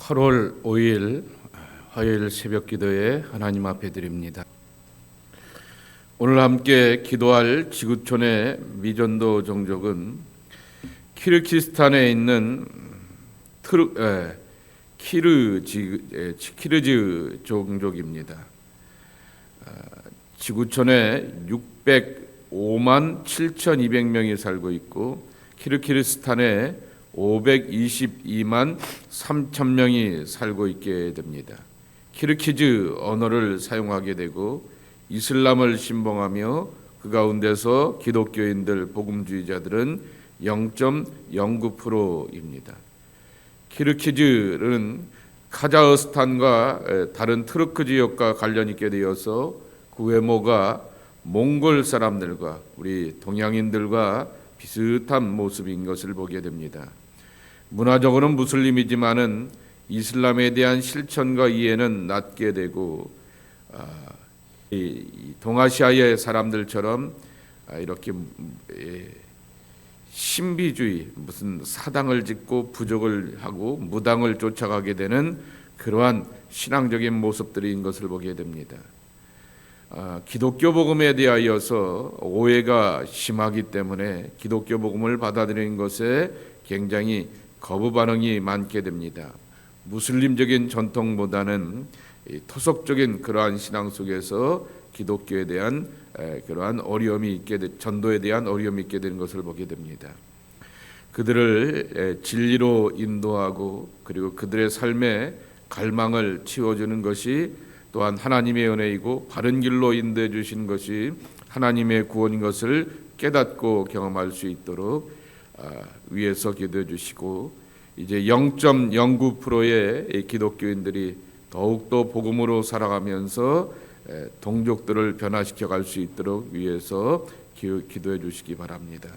8월 5일 화요일 새벽 기도에 하나님 앞에 드립니다. 오늘 함께 기도할 지구촌의 미전도 종족은 키르키스탄에 있는 트르, 에, 키르지, 에, 키르즈 종족입니다. 아, 지구촌에 605만 7,200명이 살고 있고 키르키르스탄에 522만 3천 명이 살고 있게 됩니다. 키르키즈 언어를 사용하게 되고 이슬람을 신봉하며 그 가운데서 기독교인들 복음주의자들은 0.09%입니다. 키르키즈는 카자흐스탄과 다른 트르크 지역과 관련 있게 되어서 그 외모가 몽골 사람들과 우리 동양인들과 비슷한 모습인 것을 보게 됩니다. 문화적으로는 무슬림이지만은 이슬람에 대한 실천과 이해는 낮게 되고 아, 이 동아시아의 사람들처럼 아, 이렇게 신비주의 무슨 사당을 짓고 부족을 하고 무당을 쫓아가게 되는 그러한 신앙적인 모습들인 것을 보게 됩니다. 아, 기독교 복음에 대하여서 오해가 심하기 때문에 기독교 복음을 받아들이는 것에 굉장히 거부 반응이 많게 됩니다. 무슬림적인 전통보다는 토속적인 그러한 신앙 속에서 기독교에 대한 그러한 어려움이 있게 전도에 대한 어려움이 있게 되는 것을 보게 됩니다. 그들을 진리로 인도하고 그리고 그들의 삶에 갈망을 치워주는 것이 또한 하나님의 은혜이고 바른 길로 인도해 주시는 것이 하나님의 구원인 것을 깨닫고 경험할 수 있도록 아, 위에서 기도해 주시고 이제 0.09%의 기독교인들이 더욱더 복음으로 살아가면서 동족들을 변화시켜 갈 수 있도록 위해서 기도해 주시기 바랍니다.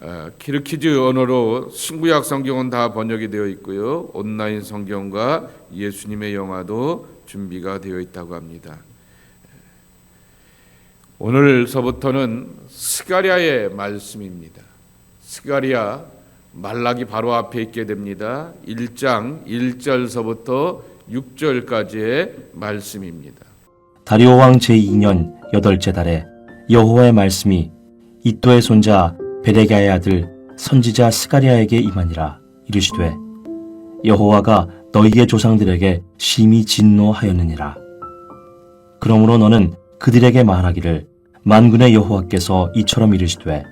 아, 키르키즈 언어로 신구약 성경은 다 번역이 되어 있고요. 온라인 성경과 예수님의 영화도 준비가 되어 있다고 합니다. 오늘서부터는 스가랴의 말씀입니다. 스가랴 말라기 바로 앞에 있게 됩니다. 1장 1절서부터 6절까지의 말씀입니다. 다리오 왕 제2년 여덟째 달에 여호와의 말씀이 이또의 손자 베레가의 아들 선지자 스가리아에게 임하니라 이르시되 여호와가 너희의 조상들에게 심히 진노하였느니라 그러므로 너는 그들에게 말하기를 만군의 여호와께서 이처럼 이르시되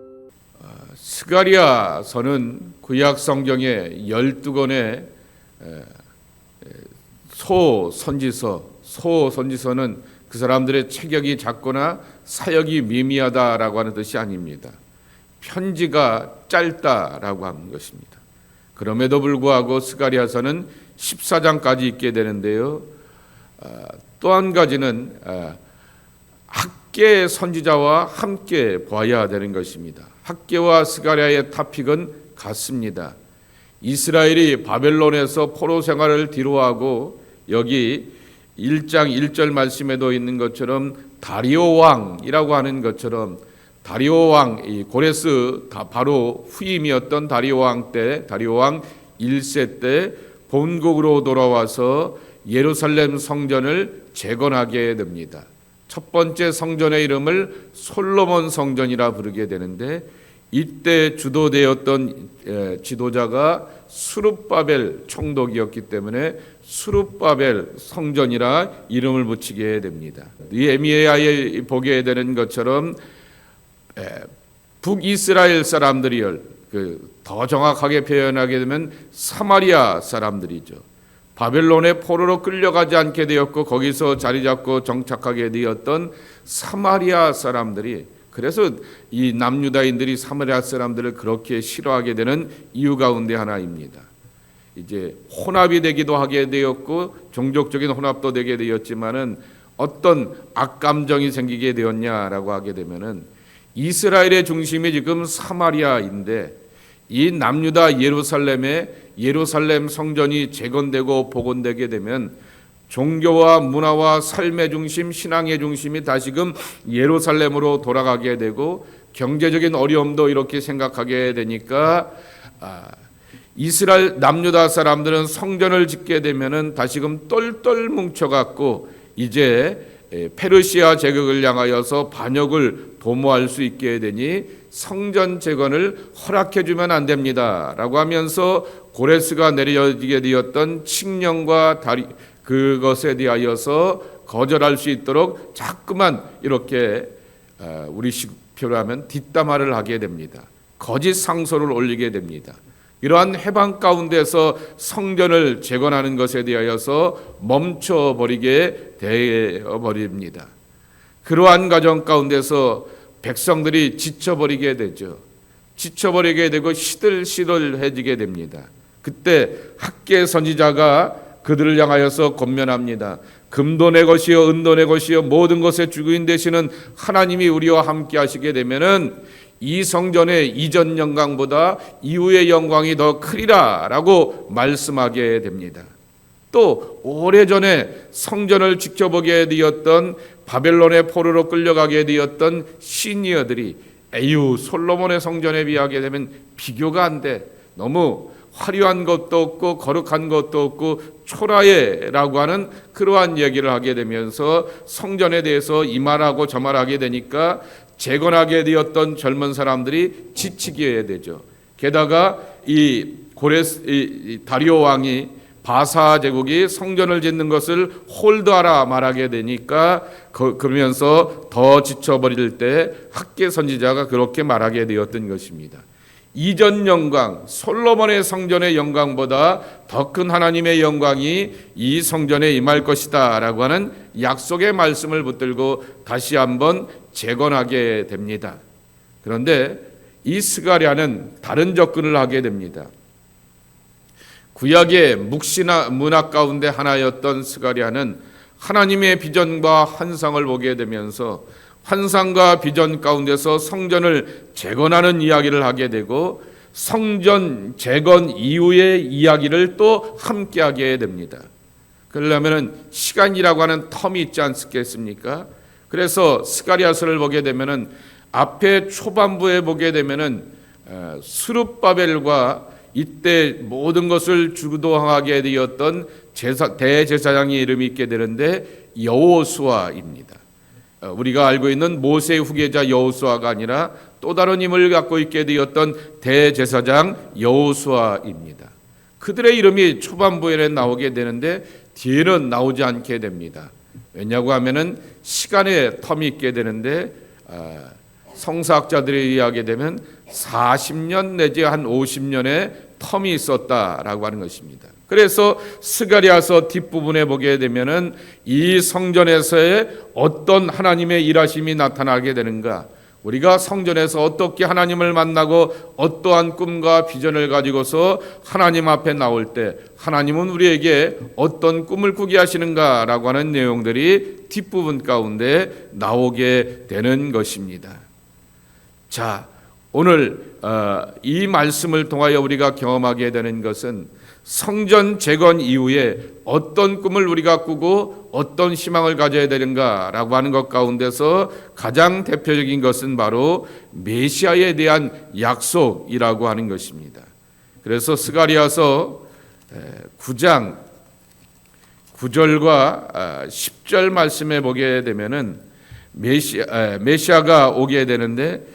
스가리아서는 구약 성경의 12권의 소 선지서, 소 선지서는 그 사람들의 체격이 작거나 사역이 미미하다라고 하는 뜻이 아닙니다. 편지가 짧다라고 하는 것입니다. 그럼에도 불구하고 스가리아서는 14장까지 있게 되는데요. 또 한 가지는 학계 선지자와 함께 봐야 되는 것입니다. 학계와 스가리아의 타픽은 같습니다. 이스라엘이 바벨론에서 포로 생활을 뒤로하고 여기 1장 1절 말씀에도 있는 것처럼 다리오 왕이라고 하는 것처럼 다리오 왕, 이 고레스 바로 후임이었던 다리오 왕 때, 다리오 왕 1세 때 본국으로 돌아와서 예루살렘 성전을 재건하게 됩니다. 첫 번째 성전의 이름을 솔로몬 성전이라 부르게 되는데 이때 주도되었던 에, 지도자가 수룹바벨 총독이었기 때문에 수룹바벨 성전이라 이름을 붙이게 됩니다. 이 에미야에 보게 되는 것처럼 에, 북이스라엘 사람들이열 그 더 정확하게 표현하게 되면 사마리아 사람들이죠. 바벨론의 포로로 끌려가지 않게 되었고 거기서 자리 잡고 정착하게 되었던 사마리아 사람들이 그래서 이 남유다인들이 사마리아 사람들을 그렇게 싫어하게 되는 이유 가운데 하나입니다. 이제 혼합이 되기도 하게 되었고 종족적인 혼합도 되게 되었지만은 어떤 악감정이 생기게 되었냐라고 하게 되면은 이스라엘의 중심이 지금 사마리아인데 이 남유다 예루살렘에 예루살렘 성전이 재건되고 복원되게 되면 종교와 문화와 삶의 중심, 신앙의 중심이 다시금 예루살렘으로 돌아가게 되고 경제적인 어려움도 이렇게 생각하게 되니까 아, 이스라엘 남유다 사람들은 성전을 짓게 되면은 다시금 똘똘 뭉쳐갖고 이제 에, 페르시아 제국을 향하여서 반역을 도모할 수 있게 되니 성전 재건을 허락해 주면 안 됩니다라고 하면서 고레스가 내려지게 되었던 칙령과 다리 그것에 대하여서 거절할 수 있도록 자꾸만 이렇게 어, 우리 식표로 하면 뒷담화를 하게 됩니다. 거짓 상소를 올리게 됩니다. 이러한 해방 가운데서 성전을 재건하는 것에 대하여서 멈춰 버리게 되어 버립니다. 그러한 과정 가운데서 백성들이 지쳐버리게 되죠. 지쳐버리게 되고 시들시들해지게 됩니다. 그때 학계 선지자가 그들을 향하여서 권면합니다. 금도 내 것이요 은도 내 것이요 모든 것의 주인 되시는 하나님이 우리와 함께 하시게 되면은 이 성전의 이전 영광보다 이후의 영광이 더 크리라라고 말씀하게 됩니다. 또 오래전에 성전을 지켜보게 되었던 바벨론의 포로로 끌려가게 되었던 시니어들이 에휴 솔로몬의 성전에 비하게 되면 비교가 안 돼. 너무 화려한 것도 없고 거룩한 것도 없고 초라해라고 하는 그러한 얘기를 하게 되면서 성전에 대해서 이 말하고 저 말하게 되니까 재건하게 되었던 젊은 사람들이 지치게 되죠. 게다가 이 고레스 이 다리오 왕이 바사 제국이 성전을 짓는 것을 홀드하라 말하게 되니까 그, 그러면서 더 지쳐버릴 때 학계 선지자가 그렇게 말하게 되었던 것입니다. 이전 영광, 솔로몬의 성전의 영광보다 더 큰 하나님의 영광이 이 성전에 임할 것이다 라고 하는 약속의 말씀을 붙들고 다시 한번 재건하게 됩니다. 그런데 이 스가랴는 다른 접근을 하게 됩니다. 구약의 묵시나 문학 가운데 하나였던 스가랴는 하나님의 비전과 환상을 보게 되면서 환상과 비전 가운데서 성전을 재건하는 이야기를 하게 되고 성전 재건 이후의 이야기를 또 함께 하게 됩니다. 그러려면 시간이라고 하는 텀이 있지 않겠습니까? 그래서 스가리아서를 보게 되면은 앞에 초반부에 보게 되면은 어, 수룹바벨과 이때 모든 것을 주도하게 되었던 제사, 대제사장의 이름이 있게 되는데 여호수아입니다. 어, 우리가 알고 있는 모세 후계자 여호수아가 아니라 또 다른 힘을 갖고 있게 되었던 대제사장 여호수아입니다. 그들의 이름이 초반부에 나오게 되는데 뒤에는 나오지 않게 됩니다. 왜냐고 하면은 시간의 텀이 있게 되는데 아, 성사학자들이 이야기하게 되면 40년 내지 한 50년의 텀이 있었다라고 하는 것입니다. 그래서 스가리아서 뒷부분에 보게 되면은 이 성전에서의 어떤 하나님의 일하심이 나타나게 되는가? 우리가 성전에서 어떻게 하나님을 만나고 어떠한 꿈과 비전을 가지고서 하나님 앞에 나올 때 하나님은 우리에게 어떤 꿈을 꾸게 하시는가라고 하는 내용들이 뒷부분 가운데 나오게 되는 것입니다. 자, 오늘 어, 이 말씀을 통하여 우리가 경험하게 되는 것은 성전 재건 이후에 어떤 꿈을 우리가 꾸고 어떤 희망을 가져야 되는가라고 하는 것 가운데서 가장 대표적인 것은 바로 메시아에 대한 약속이라고 하는 것입니다. 그래서 스가리아서 9장 9절과 10절 말씀에 보게 되면은 메시아, 메시아가 오게 되는데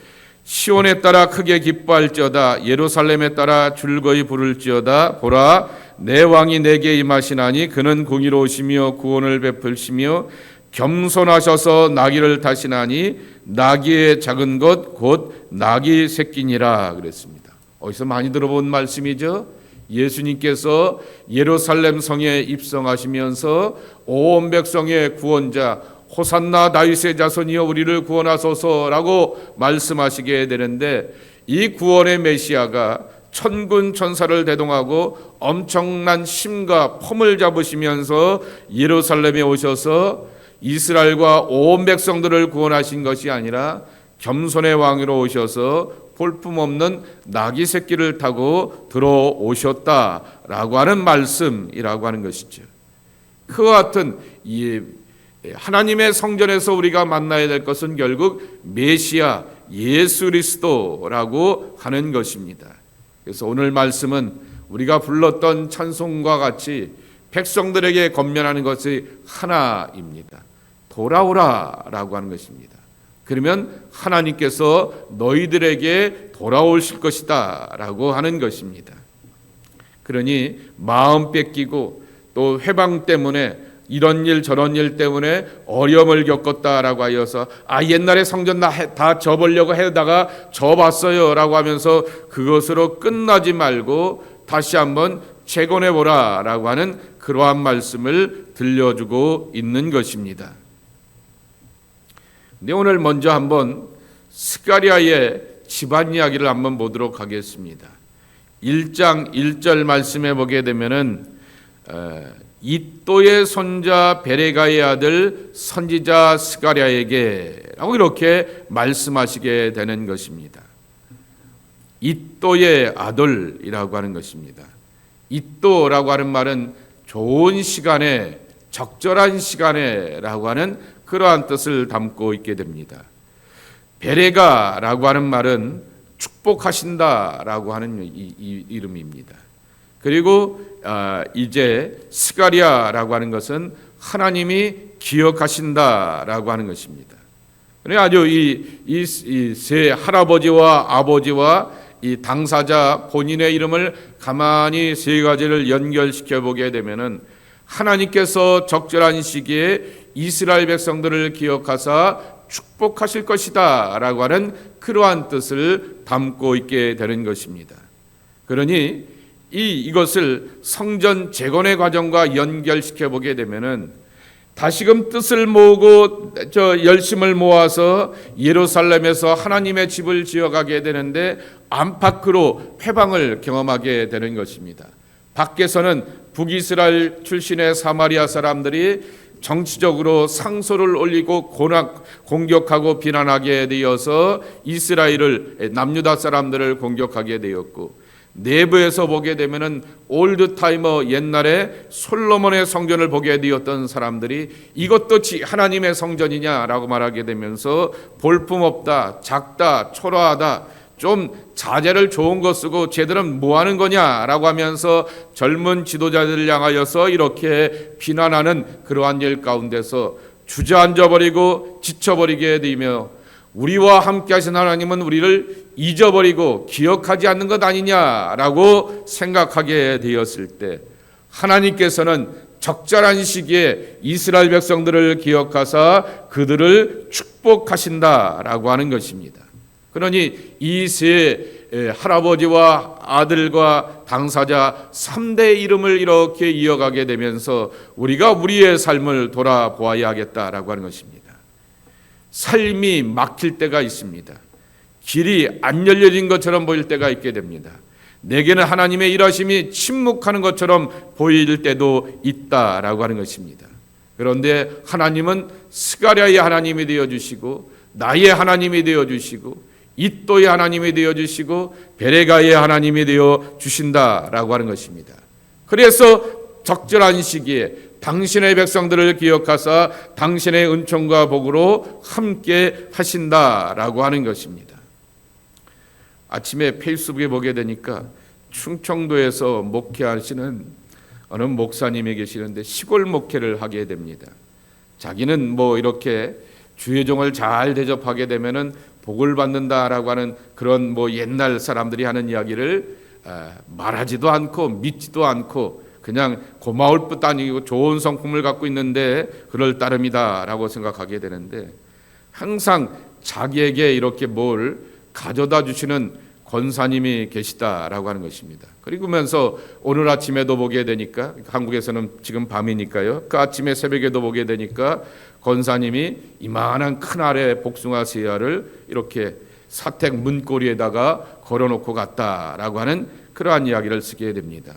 시온에 따라 크게 기뻐할지어다 예루살렘에 따라 즐거이 부를지어다 보라 내 왕이 내게 임하시나니 그는 공의로우시며 구원을 베풀시며 겸손하셔서 나귀를 타시나니 나귀의 작은 것 곧 나귀 새끼니라 그랬습니다. 어디서 많이 들어본 말씀이죠? 예수님께서 예루살렘 성에 입성하시면서 온 백성의 구원자 호산나 다윗의 자손이여 우리를 구원하소서라고 말씀하시게 되는데 이 구원의 메시아가 천군 천사를 대동하고 엄청난 힘과 폼을 잡으시면서 예루살렘에 오셔서 이스라엘과 온 백성들을 구원하신 것이 아니라 겸손의 왕으로 오셔서 볼품없는 나귀 새끼를 타고 들어오셨다라고 하는 말씀이라고 하는 것이죠. 그와 같은 이 하나님의 성전에서 우리가 만나야 될 것은 결국 메시아 예수 그리스도라고 하는 것입니다. 그래서 오늘 말씀은 우리가 불렀던 찬송과 같이 백성들에게 건면하는 것이 하나입니다. 돌아오라라고 하는 것입니다. 그러면 하나님께서 너희들에게 돌아오실 것이다라고 하는 것입니다. 그러니 마음 뺏기고 또 회방 때문에 이런 일 저런 일 때문에 어려움을 겪었다라고 하여서 아 옛날에 성전 다, 접으려고 해다가 접었어요라고 하면서 그것으로 끝나지 말고 다시 한번 재건해 보라라고 하는 그러한 말씀을 들려주고 있는 것입니다. 근데 오늘 먼저 한번 스가리아의 집안 이야기를 한번 보도록 하겠습니다. 1장 1절 말씀에 보게 되면은 어, 이또의 손자 베레가의 아들 선지자 스가랴에게라고 이렇게 말씀하시게 되는 것입니다. 이또의 아들이라고 하는 것입니다. 이또라고 하는 말은 좋은 시간에 적절한 시간에라고 하는 그러한 뜻을 담고 있게 됩니다. 베레가라고 하는 말은 축복하신다라고 하는 이, 이, 이름입니다. 그리고 아, 이제 스가리아라고 하는 것은 하나님이 기억하신다라고 하는 것입니다. 그래 아주 이이세 할아버지와 아버지와 이 당사자 본인의 이름을 가만히 세 가지를 연결시켜 보게 되면은 하나님께서 적절한 시기에 이스라엘 백성들을 기억하사 축복하실 것이다라고 하는 그러한 뜻을 담고 있게 되는 것입니다. 그러니 이 이것을 성전 재건의 과정과 연결시켜 보게 되면은 다시금 뜻을 모으고 저 열심을 모아서 예루살렘에서 하나님의 집을 지어가게 되는데 안팎으로 회방을 경험하게 되는 것입니다. 밖에서는 북이스라엘 출신의 사마리아 사람들이 정치적으로 상소를 올리고 고nak, 공격하고 비난하게 되어서 이스라엘을 남유다 사람들을 공격하게 되었고 내부에서 보게 되면은 올드 타이머 옛날에 솔로몬의 성전을 보게 되었던 사람들이 이것도 하나님의 성전이냐라고 말하게 되면서 볼품없다, 작다, 초라하다, 좀 자재를 좋은 거 쓰고 쟤들은 뭐 하는 거냐라고 하면서 젊은 지도자들을 향하여서 이렇게 비난하는 그러한 일 가운데서 주저앉아 버리고 지쳐 버리게 되며 우리와 함께 하신 하나님은 우리를 잊어버리고 기억하지 않는 것 아니냐라고 생각하게 되었을 때 하나님께서는 적절한 시기에 이스라엘 백성들을 기억하사 그들을 축복하신다라고 하는 것입니다. 그러니 이 세 할아버지와 아들과 당사자 3대 이름을 이렇게 이어가게 되면서 우리가 우리의 삶을 돌아보아야 하겠다라고 하는 것입니다. 삶이 막힐 때가 있습니다. 길이 안 열려진 것처럼 보일 때가 있게 됩니다. 내게는 하나님의 일하심이 침묵하는 것처럼 보일 때도 있다라고 하는 것입니다. 그런데 하나님은 스가랴의 하나님이 되어 주시고 나의 하나님이 되어 주시고 이또의 하나님이 되어 주시고 베레가의 하나님이 되어 주신다라고 하는 것입니다. 그래서 적절한 시기에 당신의 백성들을 기억하사 당신의 은총과 복으로 함께 하신다라고 하는 것입니다. 아침에 페이스북에 보게 되니까 충청도에서 목회하시는 어느 목사님이 계시는데 시골 목회를 하게 됩니다. 자기는 뭐 이렇게 주의종을 잘 대접하게 되면은 복을 받는다라고 하는 그런 뭐 옛날 사람들이 하는 이야기를 아, 말하지도 않고 믿지도 않고 그냥 고마울 뿐 아니고 좋은 성품을 갖고 있는데 그럴 따름이다라고 생각하게 되는데 항상 자기에게 이렇게 뭘 가져다 주시는 권사님이 계시다라고 하는 것입니다. 그리고면서 오늘 아침에도 보게 되니까 한국에서는 지금 밤이니까요. 그 아침에 새벽에도 보게 되니까 권사님이 이만한 큰 알의 복숭아 씨알을 이렇게 사택 문고리에다가 걸어놓고 갔다라고 하는 그러한 이야기를 쓰게 됩니다.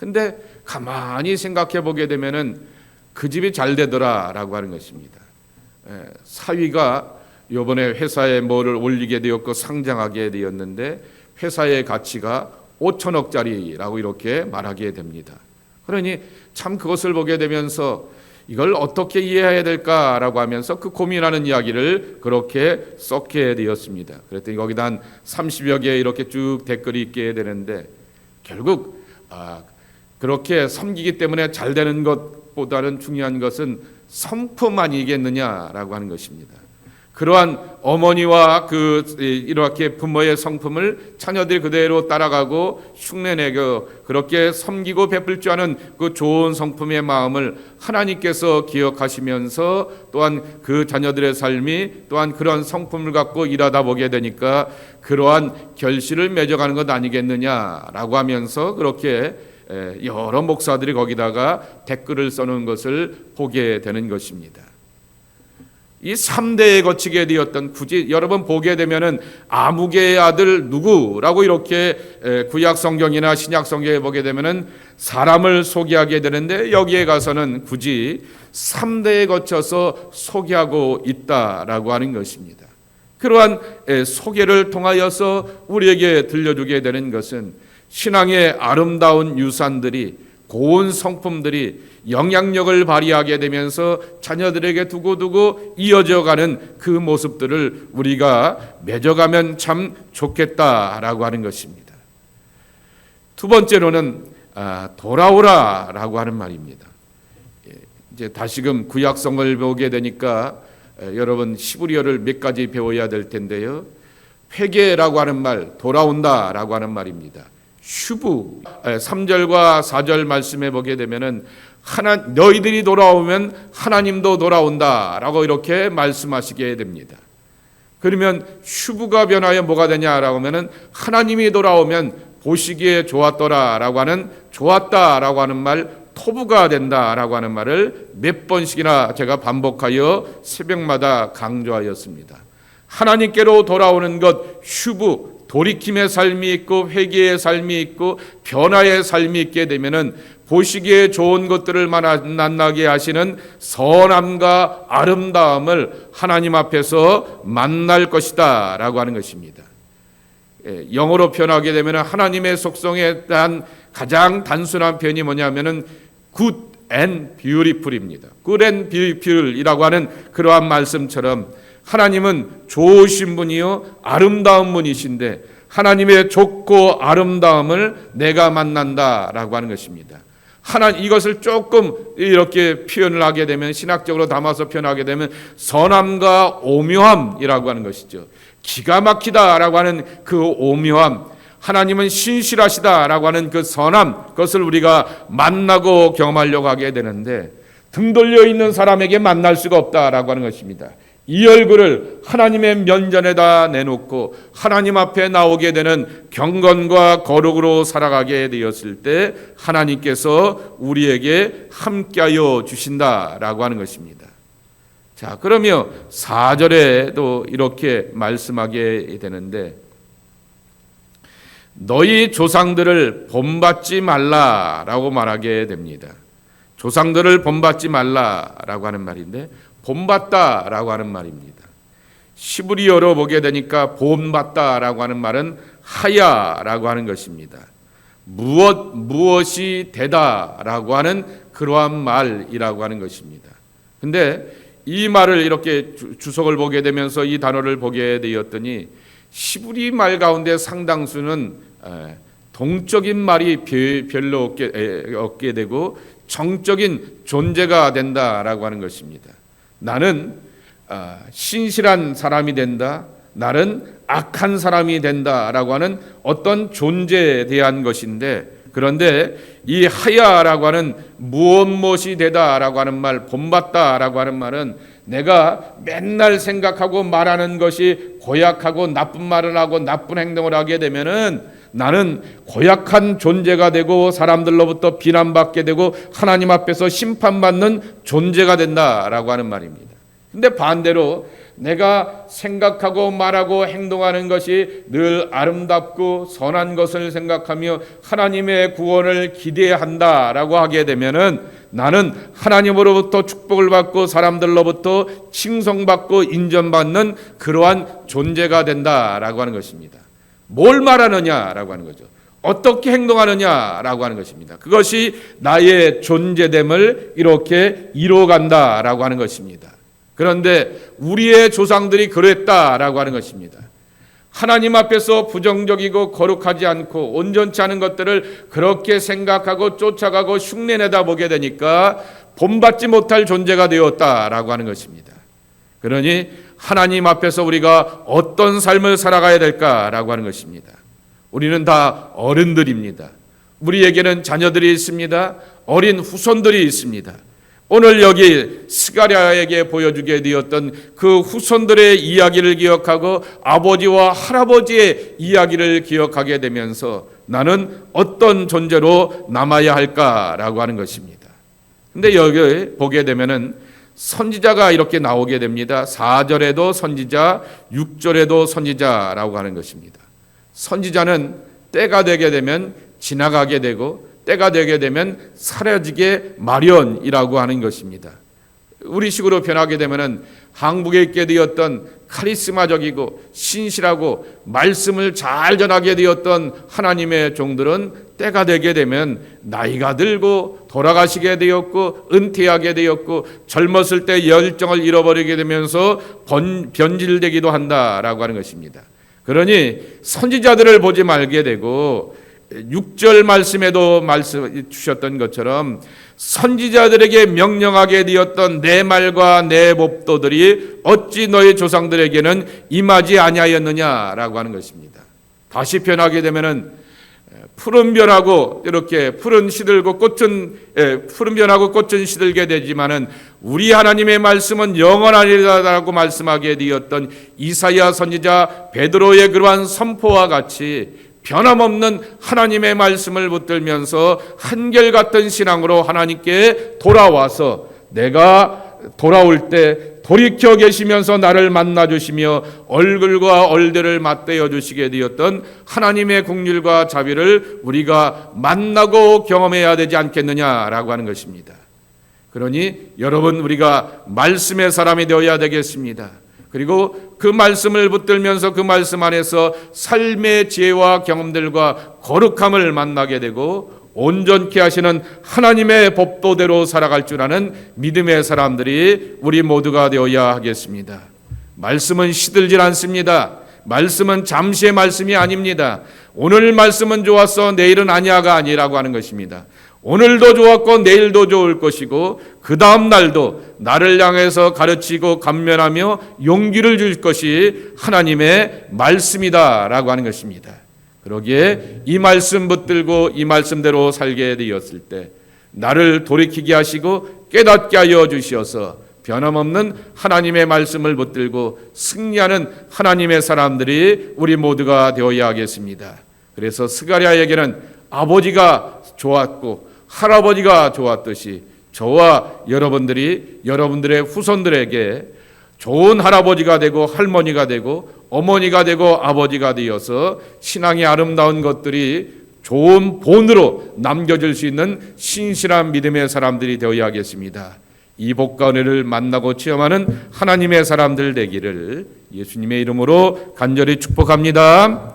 근데 가만히 생각해 보게 되면은 그 집이 잘 되더라라고 하는 것입니다. 예, 사위가 요번에 회사에 뭐를 올리게 되었고 상장하게 되었는데 회사의 가치가 5천억짜리라고 이렇게 말하게 됩니다. 그러니 참 그것을 보게 되면서 이걸 어떻게 이해해야 될까라고 하면서 그 고민하는 이야기를 그렇게 썼게 되었습니다. 그랬더니 거기다 한 30여 개 이렇게 쭉 댓글이 있게 되는데 결국 아, 그렇게 섬기기 때문에 잘 되는 것보다는 중요한 것은 성품 아니겠느냐라고 하는 것입니다. 그러한 어머니와 그 이렇게 부모의 성품을 자녀들이 그대로 따라가고 흉내내고 그렇게 섬기고 베풀 줄 아는 그 좋은 성품의 마음을 하나님께서 기억하시면서 또한 그 자녀들의 삶이 또한 그러한 성품을 갖고 일하다 보게 되니까 그러한 결실을 맺어가는 것 아니겠느냐라고 하면서 그렇게 여러 목사들이 거기다가 댓글을 써놓은 것을 보게 되는 것입니다. 이 3대에 거치게 되었던 굳이 여러분 보게 되면은 아무개의 아들 누구라고 이렇게 구약 성경이나 신약 성경에 보게 되면은 사람을 소개하게 되는데 여기에 가서는 굳이 3대에 거쳐서 소개하고 있다라고 하는 것입니다. 그러한 소개를 통하여서 우리에게 들려주게 되는 것은 신앙의 아름다운 유산들이 고운 성품들이 영향력을 발휘하게 되면서 자녀들에게 두고두고 이어져 가는 그 모습들을 우리가 맺어가면 참 좋겠다라고 하는 것입니다. 두 번째로는 아, 돌아오라라고 하는 말입니다. 예, 이제 다시금 구약성을 보게 되니까 여러분 시브리어를 몇 가지 배워야 될 텐데요. 회개라고 하는 말, 돌아온다라고 하는 말입니다. 슈브 3절과 4절 말씀해 보게 되면은 하나 너희들이 돌아오면 하나님도 돌아온다라고 이렇게 말씀하시게 됩니다. 그러면 슈브가 변하여 뭐가 되냐라고 하면은 하나님이 돌아오면 보시기에 좋았더라라고 하는 좋았다라고 하는 말 토부가 된다라고 하는 말을 몇 번씩이나 제가 반복하여 새벽마다 강조하였습니다. 하나님께로 돌아오는 것 슈브 돌이킴의 삶이 있고 회개의 삶이 있고 변화의 삶이 있게 되면은 보시기에 좋은 것들을 만나게 하시는 선함과 아름다움을 하나님 앞에서 만날 것이다 라고 하는 것입니다. 예, 영어로 표현하게 되면 하나님의 속성에 대한 가장 단순한 표현이 뭐냐면은 good and beautiful입니다. good and beautiful이라고 하는 그러한 말씀처럼 하나님은 좋으신 분이요 아름다운 분이신데 하나님의 좋고 아름다움을 내가 만난다라고 하는 것입니다. 하나 이것을 조금 이렇게 표현을 하게 되면 신학적으로 담아서 표현하게 되면 선함과 오묘함이라고 하는 것이죠. 기가 막히다라고 하는 그 오묘함, 하나님은 신실하시다라고 하는 그 선함, 그것을 우리가 만나고 경험하려고 하게 되는데 등 돌려 있는 사람에게 만날 수가 없다라고 하는 것입니다. 이 얼굴을 하나님의 면전에다 내놓고 하나님 앞에 나오게 되는 경건과 거룩으로 살아가게 되었을 때 하나님께서 우리에게 함께하여 주신다라고 하는 것입니다. 자, 그러면 4절에도 이렇게 말씀하게 되는데 너희 조상들을 본받지 말라라고 말하게 됩니다. 조상들을 본받지 말라라고 하는 말인데 본받다라고 하는 말입니다. 시브리어로 보게 되니까 본받다라고 하는 말은 하야라고 하는 것입니다. 무엇 무엇이 되다라고 하는 그러한 말이라고 하는 것입니다. 근데 이 말을 이렇게 주석을 보게 되면서 이 단어를 보게 되었더니 시브리 말 가운데 상당수는 동적인 말이 별로 없게, 되고 정적인 존재가 된다라고 하는 것입니다. 나는 신실한 사람이 된다. 나는 악한 사람이 된다라고 하는 어떤 존재에 대한 것인데 그런데 이 하야라고 하는 무엇 무엇이 되다라고 하는 말 본받다라고 하는 말은 내가 맨날 생각하고 말하는 것이 고약하고 나쁜 말을 하고 나쁜 행동을 하게 되면은 나는 고약한 존재가 되고 사람들로부터 비난받게 되고 하나님 앞에서 심판받는 존재가 된다라고 하는 말입니다. 근데 반대로 내가 생각하고 말하고 행동하는 것이 늘 아름답고 선한 것을 생각하며 하나님의 구원을 기대한다라고 하게 되면은 나는 하나님으로부터 축복을 받고 사람들로부터 칭송받고 인정받는 그러한 존재가 된다라고 하는 것입니다. 뭘 말하느냐라고 하는 거죠. 어떻게 행동하느냐라고 하는 것입니다. 그것이 나의 존재됨을 이렇게 이루어간다라고 하는 것입니다. 그런데 우리의 조상들이 그랬다라고 하는 것입니다. 하나님 앞에서 부정적이고 거룩하지 않고 온전치 않은 것들을 그렇게 생각하고 쫓아가고 흉내내다 보게 되니까 본받지 못할 존재가 되었다라고 하는 것입니다. 그러니 하나님 앞에서 우리가 어떤 삶을 살아가야 될까라고 하는 것입니다. 우리는 다 어른들입니다. 우리에게는 자녀들이 있습니다. 어린 후손들이 있습니다. 오늘 여기 스가랴에게 보여주게 되었던 그 후손들의 이야기를 기억하고 아버지와 할아버지의 이야기를 기억하게 되면서 나는 어떤 존재로 남아야 할까라고 하는 것입니다. 근데 여기 보게 되면은 선지자가 이렇게 나오게 됩니다. 4절에도 선지자, 6절에도 선지자라고 하는 것입니다. 선지자는 때가 되게 되면 지나가게 되고 때가 되게 되면 사라지게 마련이라고 하는 것입니다. 우리 식으로 변하게 되면은 한국에 있게 되었던 카리스마적이고 신실하고 말씀을 잘 전하게 되었던 하나님의 종들은 때가 되게 되면 나이가 들고 돌아가시게 되었고 은퇴하게 되었고 젊었을 때 열정을 잃어버리게 되면서 번, 변질되기도 한다라고 하는 것입니다. 그러니 선지자들을 보지 말게 되고 6절 말씀에도 말씀 주셨던 것처럼 선지자들에게 명령하게 되었던 내 말과 내 법도들이 어찌 너희 조상들에게는 임하지 아니하였느냐라고 하는 것입니다. 다시 변하게 되면은 푸른 변하고 이렇게 푸른 시들고 꽃은 예, 푸른 변하고 꽃은 시들게 되지만은 우리 하나님의 말씀은 영원하리라고 말씀하게 되었던 이사야 선지자 베드로의 그러한 선포와 같이 변함없는 하나님의 말씀을 붙들면서 한결같은 신앙으로 하나님께 돌아와서 내가 돌아올 때 돌이켜 계시면서 나를 만나 주시며 얼굴과 얼대를 맞대어 주시게 되었던 하나님의 국률과 자비를 우리가 만나고 경험해야 되지 않겠느냐라고 하는 것입니다. 그러니 여러분 우리가 말씀의 사람이 되어야 되겠습니다. 그리고 그 말씀을 붙들면서 그 말씀 안에서 삶의 지혜와 경험들과 거룩함을 만나게 되고 온전케 하시는 하나님의 법도대로 살아갈 줄 아는 믿음의 사람들이 우리 모두가 되어야 하겠습니다. 말씀은 시들질 않습니다. 말씀은 잠시의 말씀이 아닙니다. 오늘 말씀은 좋았어 내일은 아니야가 아니라고 하는 것입니다. 오늘도 좋았고 내일도 좋을 것이고 그 다음 날도 나를 향해서 가르치고 감면하며 용기를 줄 것이 하나님의 말씀이다라고 하는 것입니다. 그러기에 이 말씀 붙들고 이 말씀대로 살게 되었을 때 나를 돌이키게 하시고 깨닫게 하여 주시어서 변함없는 하나님의 말씀을 붙들고 승리하는 하나님의 사람들이 우리 모두가 되어야 하겠습니다. 그래서 스가랴에게는 아버지가 좋았고 할아버지가 좋았듯이 저와 여러분들이 여러분들의 후손들에게 좋은 할아버지가 되고 할머니가 되고 어머니가 되고 아버지가 되어서 신앙의 아름다운 것들이 좋은 본으로 남겨질 수 있는 신실한 믿음의 사람들이 되어야 하겠습니다. 이 복과 은혜를 만나고 체험하는 하나님의 사람들 되기를 예수님의 이름으로 간절히 축복합니다.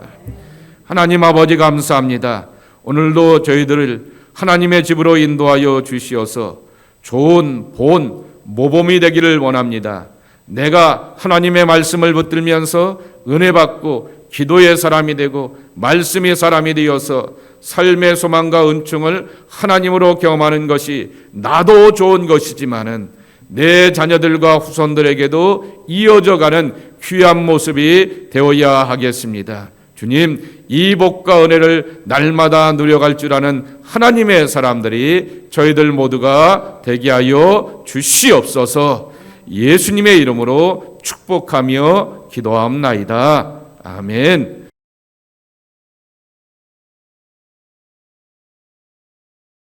하나님 아버지 감사합니다. 오늘도 저희들을 하나님의 집으로 인도하여 주시어서 좋은 본 모범이 되기를 원합니다. 내가 하나님의 말씀을 붙들면서 은혜 받고 기도의 사람이 되고 말씀의 사람이 되어서 삶의 소망과 은총을 하나님으로 경험하는 것이 나도 좋은 것이지만은 내 자녀들과 후손들에게도 이어져가는 귀한 모습이 되어야 하겠습니다. 주님, 이 복과 은혜를 날마다 누려갈 줄 아는 하나님의 사람들이 저희들 모두가 되게 하여 주시옵소서 예수님의 이름으로 축복하며 기도합나이다. 아멘.